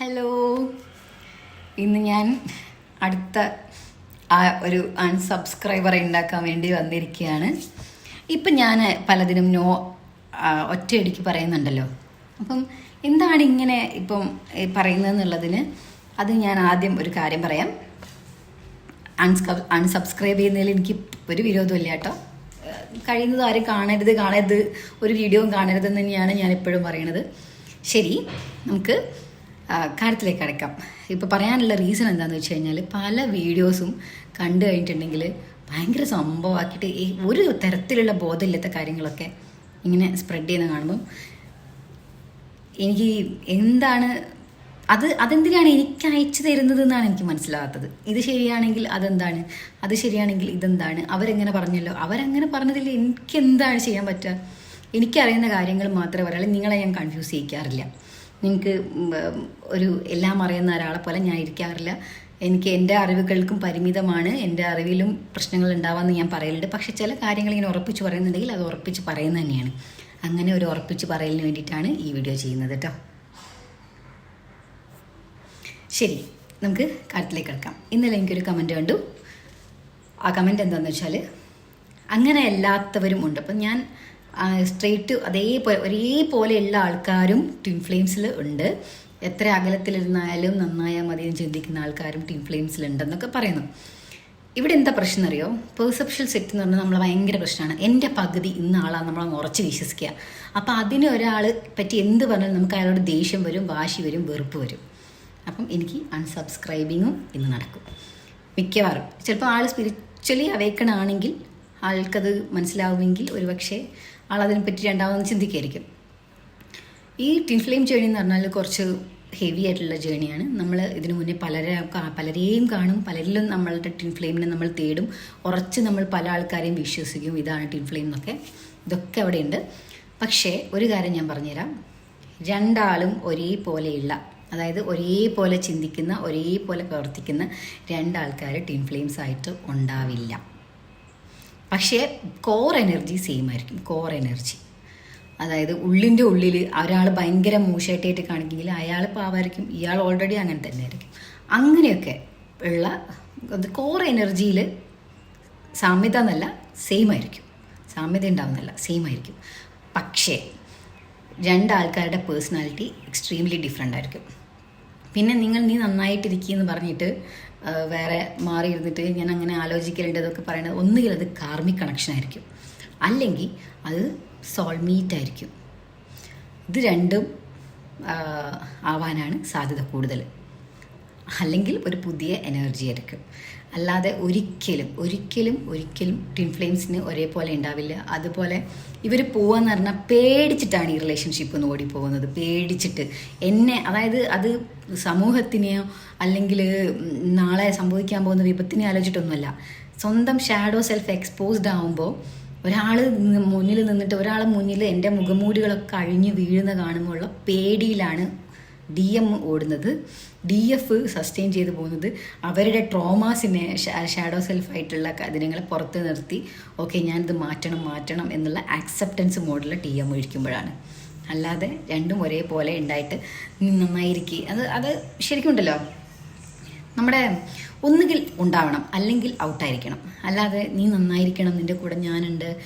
Hello ഇന്ന് ഞാൻ അടുത്ത ആ ഒരു അൺസബ്സ്ക്രൈബറെ ഉണ്ടാക്കാൻ വേണ്ടി വന്നിരിക്കുകയാണ്. ഇപ്പം ഞാൻ പലതിനും നോ ഒറ്റയടിക്ക് പറയുന്നുണ്ടല്ലോ. അപ്പം എന്താണ് ഇങ്ങനെ ഇപ്പം പറയുന്നത് പറയുന്നതെന്നുള്ളതിന് അത് ഞാൻ ആദ്യം ഒരു കാര്യം പറയാം. അൺസ്ക അൺസബ്സ്ക്രൈബ് ചെയ്യുന്നതിൽ എനിക്ക് ഒരു വിരോധമില്ല കേട്ടോ. കഴിയുന്നത് ആരും കാണരുത് കാണരുത് ഒരു വീഡിയോയും കാണരുതെന്ന് തന്നെയാണ് ഞാൻ എപ്പോഴും പറയണത്. ശരി നമുക്ക് കാര്യത്തിലേക്ക് അടക്കാം. ഇപ്പോൾ പറയാനുള്ള റീസൺ എന്താണെന്ന് വെച്ച് കഴിഞ്ഞാൽ പല വീഡിയോസും കണ്ടു കഴിഞ്ഞിട്ടുണ്ടെങ്കിൽ ഭയങ്കര സംഭവമാക്കിയിട്ട് ഈ ഒരു തരത്തിലുള്ള ബോധമില്ലാത്ത കാര്യങ്ങളൊക്കെ ഇങ്ങനെ സ്പ്രെഡ് ചെയ്യുന്ന കാണുമ്പം എനിക്ക് എന്താണ് അത് അതെന്തിനാണ് എനിക്ക് അയച്ചു തരുന്നത് എന്നാണ് എനിക്ക് മനസ്സിലാകാത്തത് ഇത് ശരിയാണെങ്കിൽ അതെന്താണ് അത് ശരിയാണെങ്കിൽ ഇതെന്താണ് അവരെങ്ങനെ പറഞ്ഞല്ലോ? അവരങ്ങനെ പറഞ്ഞതിൽ എനിക്ക് എന്താണ് ചെയ്യാൻ പറ്റുക? എനിക്കറിയുന്ന കാര്യങ്ങൾ മാത്രമേ പറയുള്ളൂ നിങ്ങളെ ഞാൻ കൺഫ്യൂസ് ചെയ്യിക്കാറില്ല. നിങ്ങൾക്ക് ഒരു എല്ലാം അറിയുന്ന ഒരാളെ പോലെ ഞാൻ ഇരിക്കാറില്ല. എനിക്ക് എന്റെ അറിവുകൾക്കും പരിമിതമാണ്. എന്റെ അറിവിലും പ്രശ്നങ്ങൾ ഉണ്ടാവാമെന്ന് ഞാൻ പറയലുണ്ട്. പക്ഷെ ചില കാര്യങ്ങൾ ഇങ്ങനെ ഉറപ്പിച്ച് പറയുന്നുണ്ടെങ്കിൽ അത് ഉറപ്പിച്ച് പറയുന്നത് തന്നെയാണ്. അങ്ങനെ ഒരു ഉറപ്പിച്ച് പറയലിന് വേണ്ടിയിട്ടാണ് ഈ വീഡിയോ ചെയ്യുന്നത് കേട്ടോ. ശരി നമുക്ക് കാര്യത്തിലേക്ക് കിടക്കാം. ഇന്നലെ എനിക്കൊരു കമന്റ് കണ്ടു. ആ കമന്റ് എന്താണെന്ന് വെച്ചാൽ അങ്ങനെ അല്ലാത്തവരും ഉണ്ട്. അപ്പം ഞാൻ സ്ട്രെയിറ്റ് അതേപോലെ ഒരേപോലെ ഒരേപോലെയുള്ള ആൾക്കാരും ട്വിൻ ഫ്ലെയിംസിൽ ഉണ്ട്. എത്ര അകലത്തിലിരുന്നാലും നന്നായാൽ മതി എന്ന് ചിന്തിക്കുന്ന ആൾക്കാരും ട്വിൻ ഫ്ലെയിംസിൽ ഉണ്ടെന്നൊക്കെ പറയുന്നു. ഇവിടെ എന്താ പ്രശ്നം അറിയോ? പെർസെപ്ഷൻ സെറ്റ് എന്ന് പറഞ്ഞാൽ നമ്മൾ ഭയങ്കര പ്രശ്നമാണ്. എന്റെ പകുതി ഇന്ന ആളാണ് നമ്മൾ ഉറച്ച് വിശ്വസിക്കുക. അപ്പോൾ അതിന് ഒരാൾ പറ്റി എന്ത് പറഞ്ഞാലും നമുക്ക് അയാളോട് ദേഷ്യം വരും വാശി വരും വെറുപ്പ് വരും. അപ്പം എനിക്ക് അൺസബ്സ്ക്രൈബിങ്ങും ഇന്ന് നടക്കും. മിക്കവാറും. ചിലപ്പോൾ ആൾ സ്പിരിച്വലി അവേക്കൺ ആൾക്കത് മനസ്സിലാവുമെങ്കിൽ ഒരുപക്ഷെ ആൾ അതിനെപ്പറ്റി രണ്ടാമതെന്ന് ചിന്തിക്കായിരിക്കും. ഈ ടിൻ ഫ്ലെയിം ജേണി എന്ന് പറഞ്ഞാൽ കുറച്ച് ഹെവി ആയിട്ടുള്ള ജേണിയാണ് നമ്മൾ ഇതിനു മുന്നേ പലരെ പലരെയും കാണും. പലരിലും നമ്മളുടെ ടിൻ ഫ്ലെയിമിനെ നമ്മൾ തേടും. ഉറച്ച് നമ്മൾ പല ആൾക്കാരെയും വിശ്വസിക്കും. ഇതാണ് ടിൻ ഫ്ലെയിം എന്നൊക്കെ. ഇതൊക്കെ അവിടെയുണ്ട്. പക്ഷേ ഒരു കാര്യം ഞാൻ പറഞ്ഞുതരാം. രണ്ടാളും ഒരേപോലെയുള്ള അതായത് ഒരേപോലെ ചിന്തിക്കുന്ന ഒരേപോലെ പ്രവർത്തിക്കുന്ന രണ്ടാൾക്കാർ ടിൻ ഫ്ലെയിംസ് ആയിട്ട് ഉണ്ടാവില്ല. പക്ഷേ കോർ എനർജി സെയിം ആയിരിക്കും കോർ എനർജി അതായത് ഉള്ളിന്റെ ഉള്ളിൽ ഒരാൾ ഭയങ്കര മൂശായിട്ടായിട്ട് കാണിക്കുമെങ്കിൽ അയാൾ പാവായിരിക്കും ഇയാൾ ഓൾറെഡി അങ്ങനെ തന്നെ ആയിരിക്കും അങ്ങനെയൊക്കെ ഉള്ള കോർ എനർജിയിൽ സാമ്യത എന്നല്ല സെയിം ആയിരിക്കും. സാമ്യത ഉണ്ടാവുന്നല്ല സെയിം ആയിരിക്കും. പക്ഷേ രണ്ടാൾക്കാരുടെ പേഴ്സണാലിറ്റി എക്സ്ട്രീംലി ഡിഫറെന്റ് ആയിരിക്കും. പിന്നെ നിങ്ങൾ നീ നന്നായിട്ടിരിക്കുക എന്ന് പറഞ്ഞിട്ട് വേറെ മാറി ഇരുന്നിട്ട് ഞാൻ അങ്ങനെ ആലോചിക്കലുണ്ട് പറയുന്നത് ഒന്നുകിൽ അത് കാർമിക് കണക്ഷൻ ആയിരിക്കും. അല്ലെങ്കിൽ അത് സോൾമീറ്റ് ആയിരിക്കും. ഇത് രണ്ടും ആവാനാണ് സാധ്യത കൂടുതൽ. അല്ലെങ്കിൽ ഒരു പുതിയ എനർജി ആയിരിക്കും. അല്ലാതെ ഒരിക്കലും ഒരിക്കലും ഒരിക്കലും ട്വിൻ ഫ്ലെയിംസിന് ഒരേപോലെ ഉണ്ടാവില്ല. അതുപോലെ ഇവർ പോവാന്ന് പറഞ്ഞാൽ പേടിച്ചിട്ടാണ് ഈ റിലേഷൻഷിപ്പ് ഒന്ന് ഓടിപ്പോകുന്നത്. പേടിച്ചിട്ട് എന്നെ അതായത് അത് സമൂഹത്തിനെയോ അല്ലെങ്കിൽ നാളെ സംഭവിക്കാൻ പോകുന്ന വിപത്തിനെ ആലോചിച്ചിട്ടൊന്നുമല്ല. സ്വന്തം ഷാഡോ സെൽഫ് എക്സ്പോസ്ഡ് ആവുമ്പോൾ ഒരാൾ മുന്നിൽ നിന്നിട്ട് ഒരാളെ മുന്നിൽ എന്റെ മുഖമൂടികളൊക്കെ അഴിഞ്ഞ് വീഴുന്ന കാണുമ്പോൾ പേടിയിലാണ് ഡി എം ഓടുന്നത്. ഡി എഫ് സസ്റ്റെയിൻ ചെയ്തു പോകുന്നത്. അവരുടെ ട്രോമാസിനെ ഷാഡോ സെൽഫായിട്ടുള്ള കാര്യങ്ങളെ പുറത്ത് നിർത്തി. ഓക്കെ ഞാനിത് മാറ്റണം മാറ്റണം എന്നുള്ള ആക്സെപ്റ്റൻസ് മോഡിൽ ടി എം ഒഴിക്കുമ്പോഴാണ്. അല്ലാതെ രണ്ടും ഒരേപോലെ ഉണ്ടായിട്ട് നന്നായിരിക്കും. അത് അത് ശരിക്കും ഉണ്ടല്ലോ. നമ്മുടെ ഒന്നുകിൽ ഉണ്ടാവണം അല്ലെങ്കിൽ ഔട്ടായിരിക്കണം അല്ലാതെ നീ നന്നായിരിക്കണം നിന്റെ കൂടെ ഞാനുണ്ട്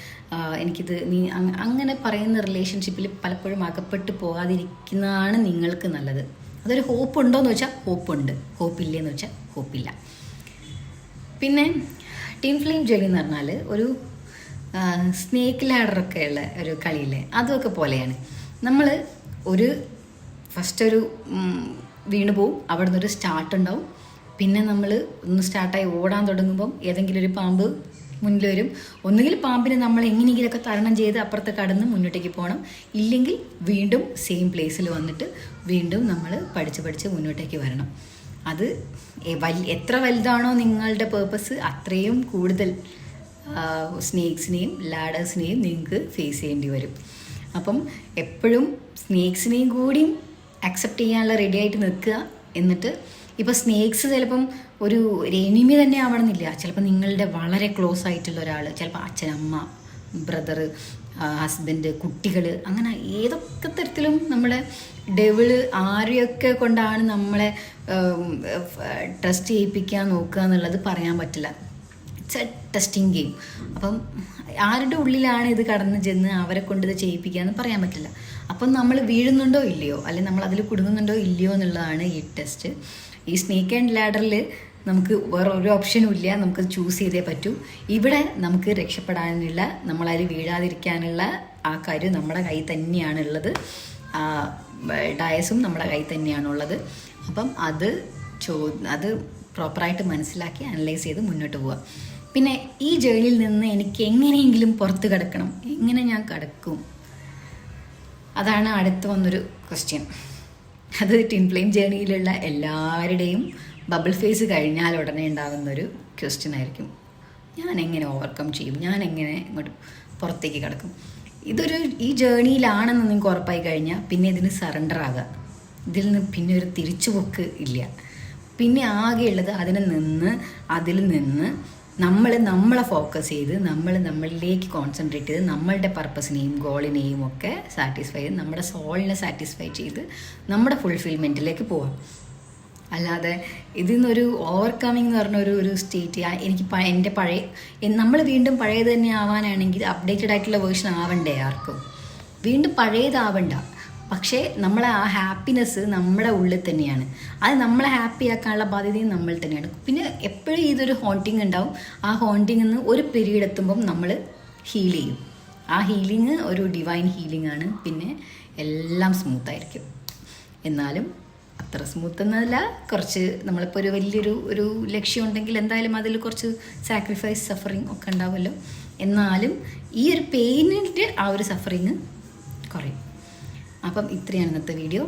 എനിക്കിത് നീ അങ്ങനെ പറയുന്ന റിലേഷൻഷിപ്പിൽ പലപ്പോഴും അകപ്പെട്ട് പോകാതിരിക്കുന്നതാണ് നിങ്ങൾക്ക് നല്ലത്. അതൊരു ഹോപ്പ് ഉണ്ടോ എന്ന് വെച്ചാൽ ഹോപ്പുണ്ട് ഹോപ്പില്ലേന്ന് വെച്ചാൽ ഹോപ്പില്ല പിന്നെ ടീം ഫ്ലെയിം ജോലി എന്ന് പറഞ്ഞാൽ ഒരു സ്നേക്ക് ലാഡറൊക്കെ ഉള്ള ഒരു കളിയില്ലേ അതൊക്കെ പോലെയാണ്. നമ്മൾ ഒരു ഫസ്റ്റ് ഒരു വീണ് പോവും. അവിടെ നിന്നൊരു സ്റ്റാർട്ട് ഉണ്ടാവും. പിന്നെ നമ്മൾ ഒന്ന് സ്റ്റാർട്ടായി ഓടാൻ തുടങ്ങുമ്പം ഏതെങ്കിലും ഒരു പാമ്പ് മുന്നിൽ വരും ഒന്നുകിൽ പാമ്പിനെ നമ്മൾ എങ്ങനെയെങ്കിലുമൊക്കെ തരണം ചെയ്ത് അപ്പുറത്ത് കടന്ന് മുന്നോട്ടേക്ക് പോകണം. ഇല്ലെങ്കിൽ വീണ്ടും സെയിം പ്ലേസിൽ വന്നിട്ട് വീണ്ടും നമ്മൾ പഠിച്ച് പഠിച്ച് മുന്നോട്ടേക്ക് വരണം. അത് എത്ര വലുതാണോ നിങ്ങളുടെ പേർപ്പസ് അത്രയും കൂടുതൽ സ്നേക്സിനെയും ലാഡേഴ്സിനെയും നിങ്ങൾക്ക് ഫേസ് ചെയ്യേണ്ടി വരും. അപ്പം എപ്പോഴും സ്നേക്സിനെയും കൂടിയും അക്സെപ്റ്റ് ചെയ്യാനുള്ള റെഡി ആയിട്ട് നിൽക്കുക. എന്നിട്ട് ഇപ്പോൾ സ്നേക്സ് ചിലപ്പം ഒരു എനിമി തന്നെ ആവണമെന്നില്ല. ചിലപ്പോൾ നിങ്ങളുടെ വളരെ ക്ലോസ് ആയിട്ടുള്ള ഒരാൾ ചിലപ്പോൾ അച്ഛൻ അമ്മ ബ്രദർ ഹസ്ബൻഡ് കുട്ടികൾ അങ്ങനെ ഏതൊക്കെ തരത്തിലും നമ്മളെ ഡെവിൾ ആരെയൊക്കെ കൊണ്ടാണ് നമ്മളെ ട്രസ്റ്റ് ചെയ്യിപ്പിക്കാൻ നോക്കുക എന്നുള്ളത് പറയാൻ പറ്റില്ല. ഇറ്റ്സ് എ ടെസ്റ്റിംഗ് ഗെയിം അപ്പം ആരുടെ ഉള്ളിലാണ് ഇത് കടന്നു ചെന്ന് അവരെ കൊണ്ട് ഇത് ചെയ്യിപ്പിക്കുക എന്ന് പറയാൻ പറ്റില്ല. അപ്പം നമ്മൾ വീഴുന്നുണ്ടോ ഇല്ലയോ? അല്ലെങ്കിൽ നമ്മൾ അതിൽ കുടുങ്ങുന്നുണ്ടോ ഇല്ലയോ എന്നുള്ളതാണ് ഈ ടെസ്റ്റ് ഈ സ്നേക്ക് ആൻഡ് ലാഡറിൽ നമുക്ക് വേറെ ഒരു ഓപ്ഷനും ഇല്ല. നമുക്ക് ചൂസ് ചെയ്തേ പറ്റൂ. ഇവിടെ നമുക്ക് രക്ഷപ്പെടാനുള്ള നമ്മളതിൽ വീഴാതിരിക്കാനുള്ള ആ കാര്യം നമ്മുടെ കയ്യിൽ തന്നെയാണുള്ളത് ഡയസും നമ്മുടെ കയ്യിൽ തന്നെയാണുള്ളത് അപ്പം അത് ചോ അത് പ്രോപ്പറായിട്ട് മനസ്സിലാക്കി അനലൈസ് ചെയ്ത് മുന്നോട്ട് പോവുക പിന്നെ ഈ ജേണിയിൽ നിന്ന് എനിക്ക് എങ്ങനെയെങ്കിലും പുറത്ത് കിടക്കണം. എങ്ങനെ ഞാൻ കിടക്കും? അതാണ് അടുത്ത് വന്നൊരു ക്വസ്റ്റ്യൻ അത് ടിൻ ഫ്ലെയിം ജേണിയിലുള്ള എല്ലാവരുടെയും ബബിൾ ഫേസ് കഴിഞ്ഞാൽ ഉടനെ ഉണ്ടാകുന്ന ഒരു ക്വസ്റ്റ്യൻ ആയിരിക്കും. ഞാൻ എങ്ങനെ ഓവർകം ചെയ്യും? ഞാൻ എങ്ങനെ ഇങ്ങോട്ട് പുറത്തേക്ക് കിടക്കും? ഇതൊരു ഈ ജേണിയിലാണെന്ന് നിങ്ങൾക്ക് ഉറപ്പായി കഴിഞ്ഞാൽ പിന്നെ ഇതിന് സറണ്ടർ ആകുക ഇതിൽ നിന്ന് പിന്നെ ഒരു തിരിച്ചുപോക്ക് ഇല്ല. പിന്നെ ആകെയുള്ളത് അതിന് നിന്ന് അതിൽ നിന്ന് നമ്മൾ നമ്മളെ ഫോക്കസ് ചെയ്ത് നമ്മൾ നമ്മളിലേക്ക് കോൺസെൻട്രേറ്റ് ചെയ്ത് നമ്മളുടെ പർപ്പസിനെയും ഗോളിനെയും ഒക്കെ സാറ്റിസ്ഫൈ ചെയ്ത് നമ്മുടെ സോളിനെ സാറ്റിസ്ഫൈ ചെയ്ത് നമ്മുടെ ഫുൾഫിൽമെന്റിലേക്ക് പോവാം. അല്ലാതെ ഇതിൽ നിന്നൊരു ഓവർകമ്മിങ് എന്ന് പറഞ്ഞ ഒരു ഒരു സ്റ്റേറ്റ് എനിക്ക് എന്റെ പഴയ നമ്മൾ വീണ്ടും പഴയത് തന്നെ ആവാനാണെങ്കിൽ അപ്ഡേറ്റഡ് ആയിട്ടുള്ള വേർഷൻ ആവണ്ടേ ആർക്കും. വീണ്ടും പഴയതാവണ്ട. പക്ഷേ നമ്മളെ ആ ഹാപ്പിനെസ് നമ്മുടെ ഉള്ളിൽ തന്നെയാണ്. അത് നമ്മളെ ഹാപ്പി ആക്കാനുള്ള ബാധ്യതയും നമ്മൾ തന്നെയാണ്. പിന്നെ എപ്പോഴും ഇതൊരു ഹോണ്ടിങ് ഉണ്ടാവും. ആ ഹോണ്ടിങ് നിന്ന് ഒരു പീരീഡ് എത്തുമ്പം നമ്മൾ ഹീൽ ചെയ്യും. ആ ഹീലിംഗ് ഒരു ഡിവൈൻ ഹീലിംഗ് ആണ്. പിന്നെ എല്ലാം സ്മൂത്തായിരിക്കും എന്നാലും അത്ര സ്മൂത്ത് എന്നല്ല. കുറച്ച് നമ്മളിപ്പോൾ ഒരു വലിയൊരു ഒരു ലക്ഷ്യം ഉണ്ടെങ്കിൽ എന്തായാലും അതിൽ കുറച്ച് സാക്രിഫൈസ് സഫറിങ് ഒക്കെ ഉണ്ടാവുമല്ലോ എന്നാലും ഈ ഒരു പെയിനിന്റെ ആ ഒരു സഫറിങ് കുറയും. അപ്പം ഇത്രയാണ് ഇന്നത്തെ വീഡിയോ